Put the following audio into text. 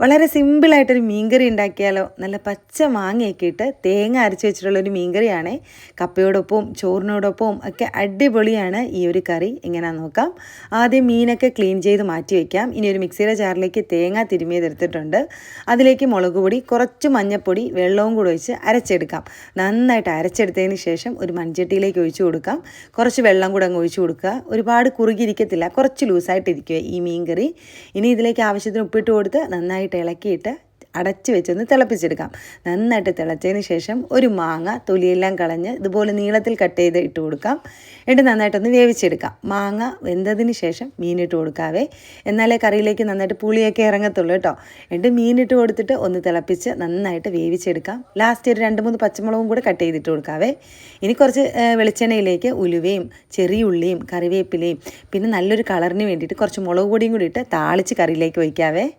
വളരെ സിമ്പിളായിട്ടൊരു മീൻകറി ഉണ്ടാക്കിയാലോ? നല്ല പച്ച മാങ്ങയൊക്കെ ഇട്ട് തേങ്ങ അരച്ച് വെച്ചിട്ടുള്ളൊരു മീൻകറിയാണേ. കപ്പയോടൊപ്പവും ചോറിനോടൊപ്പവും ഒക്കെ അടിപൊളിയാണ് ഈ ഒരു കറി. എങ്ങനെയാണെന്ന് നോക്കാം. ആദ്യം മീനൊക്കെ ക്ലീൻ ചെയ്ത് മാറ്റി വയ്ക്കാം ഇനി ഒരു മിക്സിയുടെ ജാറിലേക്ക് തേങ്ങ തിരുമിയതെടുത്തിട്ടുണ്ട് അതിലേക്ക് മുളക് പൊടി കുറച്ച് മഞ്ഞൾപ്പൊടി വെള്ളവും കൂടെ ഒഴിച്ച് അരച്ചെടുക്കാം. നന്നായിട്ട് അരച്ചെടുത്തതിന് ശേഷം ഒരു മൺചട്ടിയിലേക്ക് ഒഴിച്ചു കൊടുക്കാം. കുറച്ച് വെള്ളം കൂടെ അങ്ങ് ഒഴിച്ചു കൊടുക്കുക. ഒരുപാട് കുറുകിയിരിക്കത്തില്ല. കുറച്ച് ലൂസായിട്ടിരിക്കുക ഈ മീൻകറി. ഇനി ഇതിലേക്ക് ആവശ്യത്തിന് ഉപ്പിട്ട് കൊടുത്ത് നന്നായിട്ട് ഇളക്കിയിട്ട് അടച്ച് വെച്ചൊന്ന് തിളപ്പിച്ചെടുക്കാം. നന്നായിട്ട് തിളച്ചതിന് ശേഷം ഒരു മാങ്ങ തൊലിയെല്ലാം കളഞ്ഞ് ഇതുപോലെ നീളത്തിൽ കട്ട് ചെയ്ത് ഇട്ട് കൊടുക്കാം. എന്നിട്ട് നന്നായിട്ടൊന്ന് വേവിച്ചെടുക്കാം. മാങ്ങ വെന്തതിന് ശേഷം മീനിട്ട് കൊടുക്കാവേ. എന്നാലേ കറിയിലേക്ക് നന്നായിട്ട് പുളിയൊക്കെ ഇറങ്ങത്തുള്ളൂ കേട്ടോ. എന്നിട്ട് മീനിട്ട് കൊടുത്തിട്ട് ഒന്ന് തിളപ്പിച്ച് നന്നായിട്ട് വേവിച്ചെടുക്കാം. ലാസ്റ്റ് ഒരു രണ്ട് മൂന്ന് പച്ചമുളകും കൂടെ കട്ട് ചെയ്തിട്ട് കൊടുക്കാവേ. ഇനി കുറച്ച് വെളിച്ചെണ്ണയിലേക്ക് ഉലുവയും ചെറിയ ഉള്ളിയും കറിവേപ്പിലയും പിന്നെ നല്ലൊരു കളറിന് വേണ്ടിയിട്ട് കുറച്ച് മുളക് പൊടിയും കൂടി ഇട്ട് താളിച്ച് കറിയിലേക്ക് ഒഴിക്കാവേ.